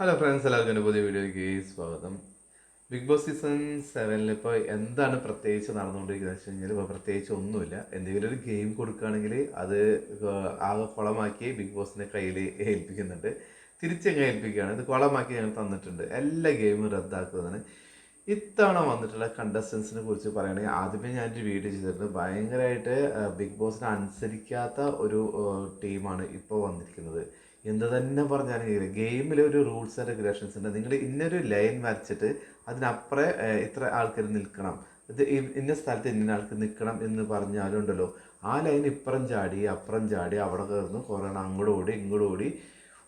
Hello friends എല്ലാവർക്കും എന്റെ പുതിയ വീഡിയോയ്ക്ക് സ്വാഗതം. ബിഗ് ബോസ് സീസൺ സെവനിൽ ഇപ്പോൾ എന്താണ് പ്രത്യേകിച്ച് നടന്നുകൊണ്ടിരിക്കുന്നത് വെച്ച് കഴിഞ്ഞാൽ ഇപ്പോൾ പ്രത്യേകിച്ച് ഒന്നുമില്ല. എന്തെങ്കിലും ഒരു ഗെയിം കൊടുക്കുകയാണെങ്കിൽ അത് ആകെ കുളമാക്കി ബിഗ് ബോസിന്റെ കയ്യിൽ ഏൽപ്പിക്കുന്നുണ്ട്. തിരിച്ചങ്ങ് ഏൽപ്പിക്കുകയാണ്. ഇത് കുളമാക്കി ഞങ്ങൾ തന്നിട്ടുണ്ട്. എല്ലാ ഗെയിമും റദ്ദാക്കുന്നതാണ് ഇത്തവണ വന്നിട്ടുള്ള കണ്ടസ്റ്റൻസിനെ കുറിച്ച് പറയുകയാണെങ്കിൽ ആദ്യമേ ഞാനൊരു വീഡിയോ ചെയ്തിട്ടുണ്ട് ഭയങ്കരമായിട്ട് ബിഗ് ബോസിനെ അനുസരിക്കാത്ത ഒരു ടീമാണ് ഇപ്പോൾ വന്നിരിക്കുന്നത്. എന്ത് തന്നെ പറഞ്ഞാലും ഗെയിമിൽ ഒരു റൂൾസ് ആൻഡ് റെഗുലേഷൻസ് ഉണ്ട്. നിങ്ങൾ ഇന്നൊരു ലൈൻ വരച്ചിട്ട് അതിനപ്പുറം ഇത്ര ആൾക്കാർ നിൽക്കണം ഇത് ഇന്ന സ്ഥലത്ത് ഇന്ന ആൾക്ക് നിൽക്കണം എന്ന് പറഞ്ഞാലും ഉണ്ടല്ലോ. ആ ലൈൻ ഇപ്പുറം ചാടി അപ്പുറം ചാടി അവിടെ കയറുന്നു കുറേ അങ്ങോട്ട് ഓടി ഇങ്ങോട്ട് ഓടി.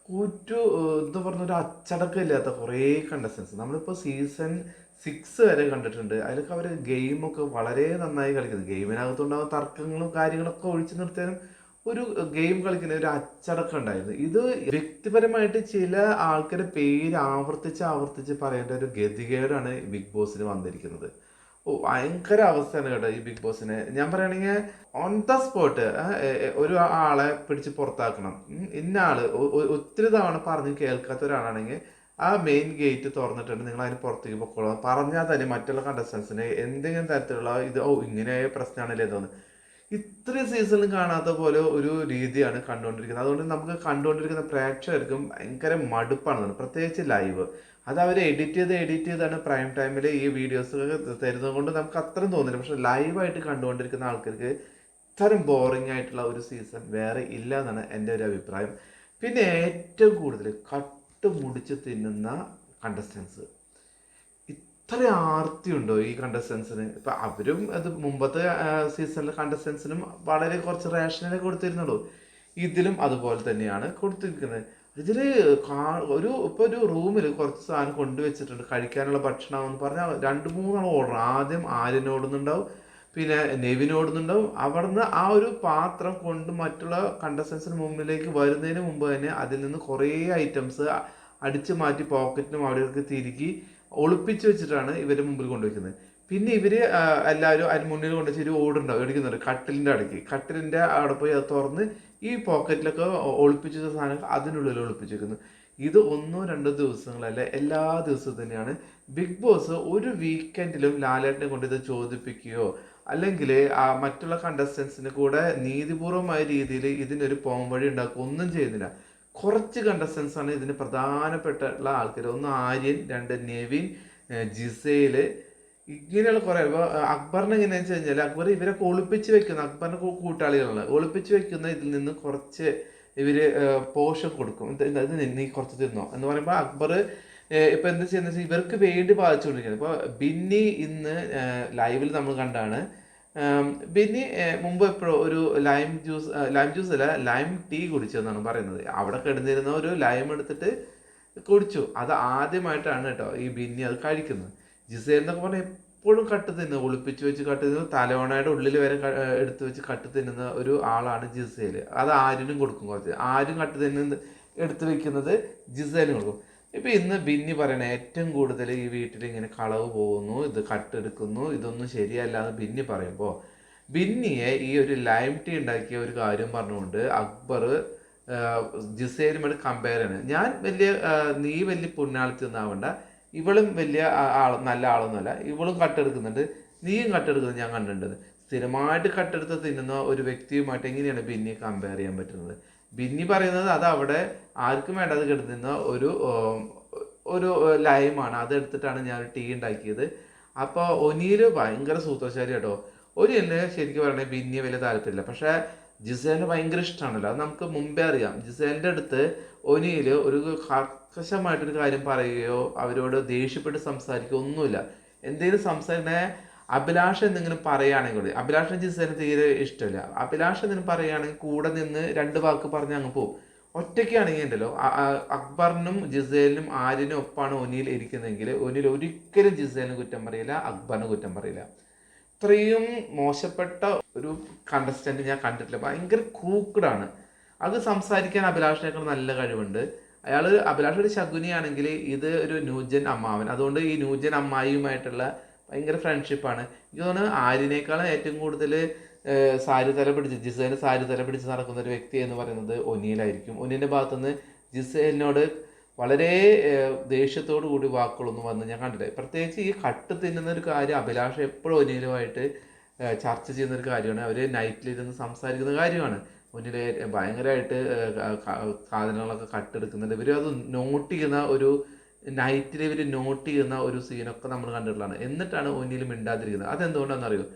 ഒരു എന്താ പറഞ്ഞ ഒരു അച്ചടക്കം ഇല്ലാത്ത കുറേ കണ്ടസ്റ്റൻസ് നമ്മളിപ്പോൾ സീസൺ സിക്സ് വരെ കണ്ടിട്ടുണ്ട്. അതിലൊക്കെ അവർ ഗെയിമൊക്കെ വളരെ നന്നായി കളിക്കുന്നത് ഗെയിമിനകത്തുണ്ടാകുന്ന തർക്കങ്ങളും കാര്യങ്ങളൊക്കെ ഒഴിച്ചു നിർത്താനും ഒരു ഗെയിം കളിക്കുന്ന ഒരു അച്ചടക്കം ഉണ്ടായിരുന്നു. ഇത് വ്യക്തിപരമായിട്ട് ചില ആൾക്കാരുടെ പേര് ആവർത്തിച്ച് ആവർത്തിച്ച് പറയേണ്ട ഒരു ഗതികേടാണ് ബിഗ് ബോസിന് വന്നിരിക്കുന്നത്. ഓ ഭയങ്കര അവസ്ഥയാണ് കേട്ടോ ഈ ബിഗ് ബോസിന് ഞാൻ പറയുകയാണെങ്കിൽ ഓൺ ദ സ്പോട്ട് ഒരു ആളെ പിടിച്ച് പുറത്താക്കണം. ഇന്ന ആൾ ഒത്തിരി തവണ പറഞ്ഞ് കേൾക്കാത്ത ഒരാളാണെങ്കിൽ ആ മെയിൻ ഗേറ്റ് തുറന്നിട്ടുണ്ട്. നിങ്ങൾ അതിന് പുറത്തേക്ക് പൊക്കോളാം. പറഞ്ഞാൽ തന്നെ മറ്റുള്ള കണ്ടസ്റ്റൻസിന് എന്തെങ്കിലും തരത്തിലുള്ള ഇത് ഓ ഇങ്ങനെ പ്രശ്നമാണല്ലേ തോന്നുന്നു ഇത്രയും സീസണിൽ കാണാത്ത പോലെ ഒരു രീതിയാണ് കണ്ടുകൊണ്ടിരിക്കുന്നത് അതുകൊണ്ട് നമുക്ക് കണ്ടുകൊണ്ടിരിക്കുന്ന പ്രേക്ഷകർക്കും ഭയങ്കര മടുപ്പാണ് പ്രത്യേകിച്ച് ലൈവ് അത് അവർ എഡിറ്റ് ചെയ്ത് എഡിറ്റ് ചെയ്താണ് പ്രൈം ടൈമിൽ ഈ വീഡിയോസ് തരുന്നത് കൊണ്ട് നമുക്ക് അത്രയും തോന്നില്ല. പക്ഷെ ലൈവായിട്ട് കണ്ടുകൊണ്ടിരിക്കുന്ന ആൾക്കാർക്ക് ഇത്തരം ബോറിംഗ് ആയിട്ടുള്ള ഒരു സീസൺ വേറെ ഇല്ല എന്നാണ് എന്റെ ഒരു അഭിപ്രായം. പിന്നെ ഏറ്റവും കൂടുതൽ കട്ട് മുടിച്ച് തിന്നുന്ന കണ്ടസ്റ്റൻസ് ഇത്ര ആർത്തിയുണ്ടോ ഈ കണ്ടസ്റ്റൻസിന് ഇപ്പൊ അവരും അത് മുമ്പത്തെ സീസണിലെ കണ്ടസ്റ്റൻസിനും വളരെ കുറച്ച് റേഷനേ കൊടുത്തിരുന്നുള്ളൂ. ഇതിലും അതുപോലെ തന്നെയാണ് കൊടുത്തിരിക്കുന്നത്. ഇതിൽ ഒരു ഇപ്പൊ ഒരു റൂമിൽ കുറച്ച് സാധനം കൊണ്ടുവച്ചിട്ടുണ്ട് കഴിക്കാനുള്ള ഭക്ഷണം എന്ന് പറഞ്ഞാൽ രണ്ട് മൂന്നാൾ ഓർഡർ ആദ്യം ആര്യനോടുന്നുണ്ടാവും പിന്നെ നെവിനോടുന്നുണ്ടാവും അവിടുന്ന് ആ ഒരു പാത്രം കൊണ്ട് മറ്റുള്ള കണ്ടസ്റ്റൻസിന് മുമ്പിലേക്ക് വരുന്നതിന് മുമ്പ് തന്നെ അതിൽ നിന്ന് കുറേ ഐറ്റംസ് അടിച്ചു മാറ്റി പോക്കറ്റിനും അവിടേക്ക് തിരുകി ഒളിപ്പിച്ച് വെച്ചിട്ടാണ് ഇവർ മുമ്പിൽ കൊണ്ടുവയ്ക്കുന്നത്. പിന്നെ ഇവർ എല്ലാവരും അതിന് മുന്നിൽ കൊണ്ടുവച്ച് ഒരു ഓടുണ്ടാവും എടുക്കുന്നുണ്ട് കട്ടിലിന്റെ അടുക്ക് കട്ടിലിന്റെ അവിടെ പോയി അത് തുറന്ന് ഈ പോക്കറ്റിലൊക്കെ ഒളിപ്പിച്ച സാധനം അതിനുള്ളിൽ ഒളിപ്പിച്ച് വെക്കുന്നു. ഇത് ഒന്നോ രണ്ടോ ദിവസങ്ങളല്ല എല്ലാ ദിവസവും തന്നെയാണ്. ബിഗ് ബോസ് ഒരു വീക്കെൻഡിലും ലാലേട്ടനെ കൊണ്ട് ഇത് ചോദിപ്പിക്കുകയോ അല്ലെങ്കിൽ മറ്റുള്ള കണ്ടസ്റ്റൻസിന് കൂടെ നീതിപൂർവമായ രീതിയിൽ ഇതിനൊരു പോംവഴി ഉണ്ടാക്കുക ഒന്നും ചെയ്യുന്നില്ല. കുറച്ച് കണ്ടസ്റ്റൻസ് ആണ് ഇതിന് പ്രധാനപ്പെട്ടുള്ള ആൾക്കാർ ഒന്ന് ആര്യൻ രണ്ട് നെവിൻ ജിസയിൽ ഇങ്ങനെയുള്ള കുറേ. ഇപ്പോൾ അക്ബറിനെ എങ്ങനെയാണെന്ന് വെച്ച് കഴിഞ്ഞാൽ അക്ബർ ഇവരെ ഒളിപ്പിച്ച് വെക്കുന്ന അക്ബറിന്റെ കൂട്ടാളികളാണ്. ഒളിപ്പിച്ച് വെക്കുന്ന ഇതിൽ നിന്ന് കുറച്ച് ഇവർ പോഷൻ കൊടുക്കും. ഇത് നീ കുറച്ച് തിന്നോ എന്ന് പറയുമ്പോൾ അക്ബർ ഇപ്പം എന്താ ചെയ്യുന്നത് ഇവർക്ക് വേണ്ടി ബാധിച്ചുകൊണ്ടിരിക്കുന്നത് ഇപ്പോൾ ബിന്നി ഇന്ന് ലൈവിൽ നമ്മൾ കണ്ടാണ് ഏഹ്, മുമ്പ് എപ്പോഴും ഒരു ലൈം ജ്യൂസ് ലൈം ജ്യൂസ് അല്ല ലൈം ടീ കുടിച്ചെന്നാണ് പറയുന്നത്. അവിടെ കിടന്നിരുന്ന ഒരു ലൈം എടുത്തിട്ട് കുടിച്ചു. അത് ആദ്യമായിട്ടാണ് കേട്ടോ ഈ ബിന്നി അത് കഴിക്കുന്നത്. ജിസേൽ എന്നൊക്കെ പറഞ്ഞാൽ എപ്പോഴും കട്ട് തിന്ന് ഒളിപ്പിച്ച് വെച്ച് കട്ട് തിന്ന് തലവണയുടെ ഉള്ളിൽ വരെ എടുത്തു വെച്ച് കട്ട് തിന്നുന്ന ഒരു ആളാണ് ജിസേൽ അത് ആരിനും കൊടുക്കും കുറച്ച്. ആരും കട്ട് തിന്നുന്ന എടുത്ത് വെക്കുന്നത് ജിസേലും കൊടുക്കും. ഇപ്പൊ ഇന്ന് ബിന്നി പറയണ ഏറ്റവും കൂടുതൽ ഈ വീട്ടിൽ ഇങ്ങനെ കളവ് പോകുന്നു ഇത് കട്ടെടുക്കുന്നു ഇതൊന്നും ശരിയല്ല എന്ന് ബിന്നി പറയുമ്പോൾ ബിന്നിയെ ഈ ഒരു ലൈം ടീ ഉണ്ടാക്കിയ ഒരു കാര്യം പറഞ്ഞുകൊണ്ട് അക്ബർ ജിസേലുമായിട്ട് കമ്പയർ ആണ് ഞാൻ വലിയ നീ വലിയ പുണ്യാളത്തി ഒന്നാവണ്ട ഇവളും വലിയ ആൾ നല്ല ആളൊന്നുമല്ല. ഇവളും കട്ടെടുക്കുന്നുണ്ട് നീയും കട്ടെടുക്കുന്നത് ഞാൻ കണ്ടിട്ടുണ്ട്. സ്ഥിരമായിട്ട് കട്ടെടുത്ത് തിന്നുന്ന ഒരു വ്യക്തിയുമായിട്ട് എങ്ങനെയാണ് ബിന്നിയെ കമ്പയർ ചെയ്യാൻ പറ്റുന്നത്? ബിന്നി പറയുന്നത് അത് അവിടെ ആർക്കും വേണ്ടത് കിടന്നിരുന്ന ഒരു ഒരു ലൈമാണ്. അത് എടുത്തിട്ടാണ് ഞാൻ ടീ ഉണ്ടാക്കിയത്. അപ്പോൾ ഒനിയിൽ ഭയങ്കര സൂത്രശാരി കേട്ടോ. ഒനിയലിന് ശരിക്കും പറയണേ ബിന്നി വലിയ താല്പര്യമില്ല. പക്ഷേ ജിസേലിന് ഭയങ്കര ഇഷ്ടമാണല്ലോ അത് നമുക്ക് മുമ്പേ അറിയാം. ജിസേലിന്റെ അടുത്ത് ഒനിയിൽ ഒരു കർക്കശമായിട്ടൊരു കാര്യം പറയുകയോ അവരോട് ദേഷ്യപ്പെട്ട് സംസാരിക്കുകയോ ഒന്നുമില്ല. എന്തെങ്കിലും സംസാരിക്കണേ അഭിലാഷ് എന്തെങ്കിലും പറയുകയാണെങ്കിൽ അഭിലാഷിന് ജിസേലിന് തീരെ ഇഷ്ടമില്ല. അഭിലാഷ് എന്തെങ്കിലും പറയുകയാണെങ്കിൽ കൂടെ നിന്ന് രണ്ട് വാക്ക് പറഞ്ഞ് അങ്ങ് പോകും ഒറ്റയ്ക്കാണെങ്കിൽ ഉണ്ടല്ലോ അക്ബറിനും ജിസേലിനും ആര്യനും ഒപ്പാണ് ഒനിയിൽ ഇരിക്കുന്നതെങ്കിൽ ഒനിയിൽ ഒരിക്കലും ജിസേലിന് കുറ്റം പറയില്ല അക്ബറിന് കുറ്റം പറയില്ല. ഇത്രയും മോശപ്പെട്ട ഒരു കണ്ടസ്റ്റന്റ് ഞാൻ കണ്ടിട്ടില്ല. ഭയങ്കര ക്രൂക്കഡാണ് അത് സംസാരിക്കാൻ അഭിലാഷിനേക്കാൾ നല്ല കഴിവുണ്ട്. അയാൾ അഭിലാഷ് ഒരു ശകുനിയാണെങ്കിൽ ഇത് ഒരു ന്യൂജൻ അമ്മാവൻ. അതുകൊണ്ട് ഈ ന്യൂജൻ അമ്മായിയുമായിട്ടുള്ള ഭയങ്കര ഫ്രണ്ട്ഷിപ്പാണ് എനിക്ക് തോന്നുന്നു ആര്യനേക്കാളും ഏറ്റവും കൂടുതൽ സാരി തല പിടിച്ച് ജിസേനെ സാരി തല പിടിച്ച് നടക്കുന്ന ഒരു വ്യക്തി എന്ന് പറയുന്നത് ഒനിയിലായിരിക്കും. ഒനിയുടെ ഭാഗത്തുനിന്ന് ജിസേലിനോട് വളരെ ദേഷ്യത്തോടു കൂടി വാക്കുകളൊന്നും വന്ന് ഞാൻ കണ്ടില്ല. പ്രത്യേകിച്ച് ഈ കട്ട് തിന്നുന്ന ഒരു കാര്യം അഭിലാഷ എപ്പോഴും ഒനിയിലുമായിട്ട് ചർച്ച ചെയ്യുന്ന ഒരു കാര്യമാണ്. അവർ നൈറ്റിലിരുന്ന് സംസാരിക്കുന്ന കാര്യമാണ്. മുന്നിൽ ഭയങ്കരമായിട്ട് സാധനങ്ങളൊക്കെ കട്ടെടുക്കുന്നുണ്ട്. ഇവർ അത് നോട്ട് ചെയ്യുന്ന ഒരു നൈറ്റിൽ ഇവർ നോട്ട് ചെയ്യുന്ന ഒരു സീനൊക്കെ നമ്മൾ കണ്ടിട്ടുള്ളതാണ്. എന്നിട്ടാണ് ഒന്നിൽ മിണ്ടാതിരിക്കുന്നത്. അതെന്തുകൊണ്ടാണെന്ന് അറിയോ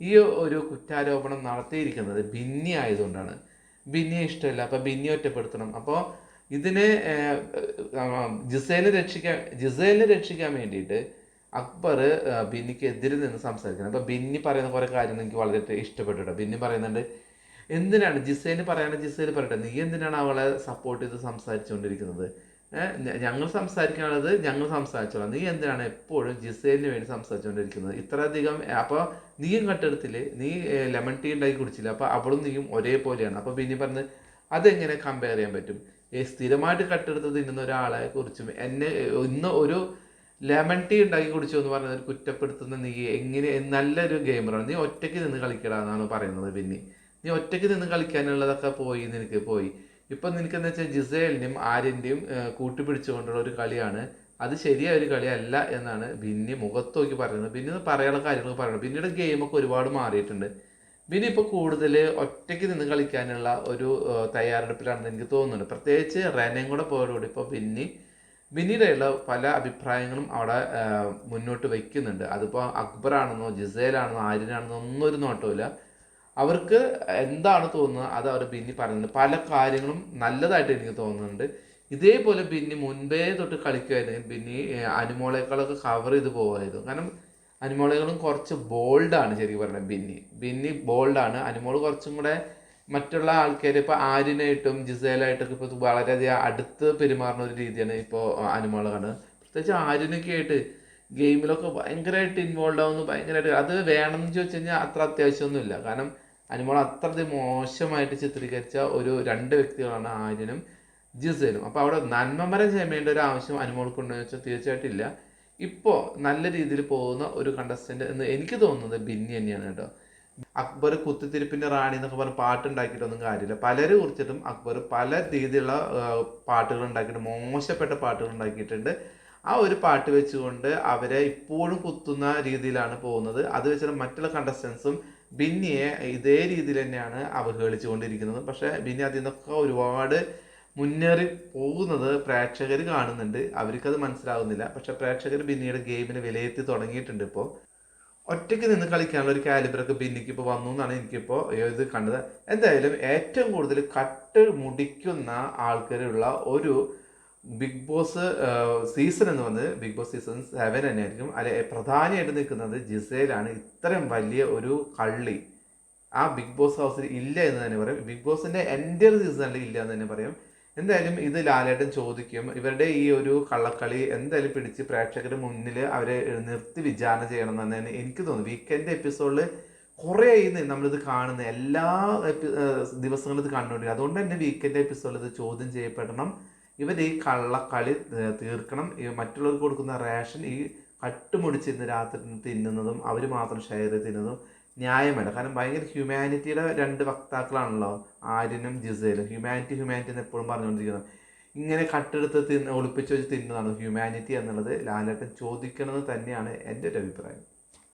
ഈ ഒരു കുറ്റാരോപണം നടത്തിയിരിക്കുന്നത് ഭിന്നി ആയതുകൊണ്ടാണ്. ബിന്നിയെ ഇഷ്ടമല്ല. അപ്പോൾ ഭിന്നി ഒറ്റപ്പെടുത്തണം. അപ്പോൾ ഇതിനെ ജിസേനെ രക്ഷിക്കാൻ ജിസേലിനെ രക്ഷിക്കാൻ വേണ്ടിയിട്ട് അക്ബർ ഭിന്നിക്കെതിരെ നിന്ന് സംസാരിക്കണം. അപ്പോൾ ബിന്നി പറയുന്ന കുറേ കാര്യങ്ങൾ എനിക്ക് വളരെ ഇഷ്ടപ്പെട്ടു കേട്ടോ ബിന്നി പറയുന്നുണ്ട് എന്തിനാണ്? ജിസേന് പറയാണ്ട് ജിസേന് പറയട്ടെ. നീ എന്തിനാണ് അവളെ സപ്പോർട്ട് ചെയ്ത് സംസാരിച്ചുകൊണ്ടിരിക്കുന്നത്? ഞങ്ങൾ സംസാരിക്കാനുള്ളത് ഞങ്ങൾ സംസാരിച്ചോളാം. നീ എന്തിനാണ് എപ്പോഴും ജിസേലിന് വേണ്ടി സംസാരിച്ചുകൊണ്ടിരിക്കുന്നത് ഇത്രയധികം അപ്പോൾ നീയും കട്ടെടുത്തില്ലേ നീ ലെമൺ ടീ ഉണ്ടാക്കി കുടിച്ചില്ല? അപ്പോൾ അവളും നീയും ഒരേപോലെയാണ്. അപ്പോൾ പിന്നെ പറഞ്ഞ് അതെങ്ങനെ കമ്പയർ ചെയ്യാൻ പറ്റും? ഈ സ്ഥിരമായിട്ട് കട്ടെടുത്ത് തിന്നുന്ന ഒരാളെ കുറിച്ചും എന്നെ ഇന്ന് ഒരു ലെമൺ ടീ ഉണ്ടാക്കി കുടിച്ചു എന്ന് പറഞ്ഞത് കുറ്റപ്പെടുത്തുന്ന നീ എങ്ങനെ നല്ലൊരു ഗെയിമറാണ് നീ ഒറ്റയ്ക്ക് നിന്ന് കളിക്കടാ എന്നാണ് പറയുന്നത് പിന്നെ. നീ ഒറ്റയ്ക്ക് നിന്ന് കളിക്കാനുള്ളതൊക്കെ പോയി നിനക്ക് പോയി. ഇപ്പം നിനക്കെന്ന് വെച്ചാൽ ജിസേലിന്റെയും ആര്യന്റെയും കൂട്ടിപ്പിടിച്ചുകൊണ്ടുള്ള ഒരു കളിയാണ്. അത് ശരിയായ ഒരു കളിയല്ല എന്നാണ് ബിന്നി മുഖത്ത് നോക്കി പറയുന്നത്. ബിന്നി പറയാനുള്ള കാര്യങ്ങൾ പറയണം. ബിന്നിയുടെ ഗെയിമൊക്കെ ഒരുപാട് മാറിയിട്ടുണ്ട്. ബിന്നി ഇപ്പോൾ കൂടുതൽ ഒറ്റയ്ക്ക് നിന്ന് കളിക്കാനുള്ള ഒരു തയ്യാറെടുപ്പിലാണെന്ന് എനിക്ക് തോന്നുന്നുണ്ട്. പ്രത്യേകിച്ച് റെനയും കൂടെ പോയതോടെ ഇപ്പോൾ ബിന്നി ബിന്നിയുടെയുള്ള പല അഭിപ്രായങ്ങളും അവിടെ മുന്നോട്ട് വയ്ക്കുന്നുണ്ട് അതിപ്പോൾ അക്ബറാണെന്നോ ജിസേലാണെന്നോ ആര്യനാണെന്നോ ഒന്നും ഒരു നോട്ടമില്ല അവർക്ക് എന്താണ് തോന്നുന്നത്? അത് അവർ ബിന്നി പറയുന്നുണ്ട്. പല കാര്യങ്ങളും നല്ലതായിട്ട് എനിക്ക് തോന്നുന്നുണ്ട്. ഇതേപോലെ ബിന്നി മുൻപേ തൊട്ട് കളിക്കുമായിരുന്നെങ്കിൽ ബിന്നി അനുമോളേക്കാളൊക്കെ കവർ ചെയ്ത് പോകുമായിരുന്നു കാരണം അനുമോളേക്കാളും കുറച്ച് ബോൾഡാണ് ശരിക്കും പറഞ്ഞാൽ ബിന്നി. ബിന്നി ബോൾഡാണ് അനുമോൾ കുറച്ചും കൂടെ മറ്റുള്ള ആൾക്കാർ ഇപ്പോൾ ആര്യനായിട്ടും ജിസേലായിട്ടൊക്കെ ഇപ്പോൾ വളരെയധികം അടുത്ത് പെരുമാറുന്ന ഒരു രീതിയാണ് ഇപ്പോൾ അനുമോൾ കാണുന്നത്. പ്രത്യേകിച്ച് ആര്യനൊക്കെ ആയിട്ട് ഗെയിമിലൊക്കെ ഭയങ്കരമായിട്ട് ഇൻവോൾവ് ആവുന്നു ഭയങ്കരമായിട്ട്. അത് വേണമെന്ന് ചോദിച്ചു കഴിഞ്ഞാൽ അത്ര അത്യാവശ്യമൊന്നുമില്ല. കാരണം അനുമോൾ അത്ര മോശമായിട്ട് ചിത്രീകരിച്ച ഒരു രണ്ട് വ്യക്തികളാണ് ആര്യനും ജിസേലും. അപ്പോൾ അവിടെ നന്മമരം ചെയ്യേണ്ട ഒരു ആവശ്യം അനുമോൾക്കുണ്ടോ എന്ന് വെച്ചാൽ തീർച്ചയായിട്ടും ഇല്ല. ഇപ്പോൾ നല്ല രീതിയിൽ പോകുന്ന ഒരു കണ്ടസ്റ്റന്റ് എന്ന് എനിക്ക് തോന്നുന്നത് ബിന്നി തന്നെയാണ് കേട്ടോ. അക്ബർ കുത്തിത്തിരിപ്പിന്റെ റാണി എന്നൊക്കെ പറഞ്ഞ് പാട്ടുണ്ടാക്കിയിട്ടൊന്നും കാര്യമില്ല. പലരെ കുറിച്ചിട്ടും അക്ബർ പല രീതിയിലുള്ള പാട്ടുകൾ ഉണ്ടാക്കിയിട്ട് മോശപ്പെട്ട പാട്ടുകൾ ഉണ്ടാക്കിയിട്ടുണ്ട്. ആ ഒരു പാട്ട് വെച്ചുകൊണ്ട് അവരെ ഇപ്പോഴും കുത്തുന്ന രീതിയിലാണ് പോകുന്നത്. അത് വെച്ചാൽ മറ്റുള്ള കണ്ടസ്റ്റൻസും ബിന്നിയെ ഇതേ രീതിയിൽ തന്നെയാണ് അവഹേളിച്ചുകൊണ്ടിരിക്കുന്നത്. പക്ഷേ ബിന്നി അതിൽ നിന്നൊക്കെ ഒരുപാട് മുന്നേറി പോകുന്നത് പ്രേക്ഷകർ കാണുന്നുണ്ട്. അവർക്കത് മനസ്സിലാവുന്നില്ല. പക്ഷെ പ്രേക്ഷകർ ബിന്നിയുടെ ഗെയിമിനെ വിലയിരുത്തി തുടങ്ങിയിട്ടുണ്ട് ഇപ്പോൾ. ഒറ്റയ്ക്ക് നിന്ന് കളിക്കാനുള്ള ഒരു കാലിബറൊക്കെ ബിന്നിക്ക് ഇപ്പോൾ വന്നു എന്നാണ് എനിക്കിപ്പോൾ ഇത് കണ്ടത്. എന്തായാലും ഏറ്റവും കൂടുതൽ കട്ട് മുടിക്കുന്ന ആൾക്കാരുള്ള ഒരു ബിഗ് ബോസ് സീസൺ എന്ന് പറഞ്ഞത് ബിഗ് ബോസ് സീസൺ സെവൻ തന്നെയായിരിക്കും. അല്ലെ പ്രധാനമായിട്ട് നിൽക്കുന്നത് ജിസേലാണ്. ഇത്രയും വലിയ ഒരു കള്ളി. ആ ബിഗ് ബോസ് ഹൗസിൽ ഇല്ല എന്ന് തന്നെ പറയും. ബിഗ് ബോസിന്റെ എന്റെ സീസണിൽ ഇല്ല എന്ന് തന്നെ പറയും. എന്തായാലും ഇത് ലാലേട്ടൻ ചോദിക്കും. ഇവരുടെ ഈ ഒരു കള്ളക്കളി എന്തായാലും പിടിച്ച് പ്രേക്ഷകരുടെ മുന്നിൽ അവരെ നിർത്തി വിചാരണ ചെയ്യണം എന്ന് തന്നെ എനിക്ക് തോന്നുന്നു. വീക്കെൻഡ് എപ്പിസോഡിൽ കുറേ നമ്മളിത് കാണുന്നത് എല്ലാ ദിവസങ്ങളും ഇത് കണ്ടുകൊണ്ടിരിക്കും. അതുകൊണ്ട് തന്നെ വീക്കെൻഡ് എപ്പിസോഡിൽ ഇത് ചോദ്യം ചെയ്യപ്പെടണം. ഇവർ ഈ കള്ളക്കളി തീർക്കണം. ഈ മറ്റുള്ളവർക്ക് കൊടുക്കുന്ന റേഷൻ ഈ കട്ടുമുടിച്ചിരുന്ന് രാത്രി തിന്നുന്നതും അവർ മാത്രം ഷെയർ തിന്നുന്നതും ന്യായമല്ല. കാരണം ഭയങ്കര ഹ്യൂമാനിറ്റിയുടെ രണ്ട് വക്താക്കളാണല്ലോ ആര്യനും ജിസേലും. ഹ്യൂമാനിറ്റി ഹ്യൂമാനിറ്റി എന്ന് എപ്പോഴും പറഞ്ഞുകൊണ്ടിരിക്കുന്നത് ഇങ്ങനെ കട്ടെടുത്ത് തിന്ന് ഒളിപ്പിച്ച് വെച്ച് തിന്നതാണ് ഹ്യൂമാനിറ്റി എന്നുള്ളത് ലാലേട്ടൻ ചോദിക്കണമെന്ന് തന്നെയാണ് എന്റെ ഒരു അഭിപ്രായം.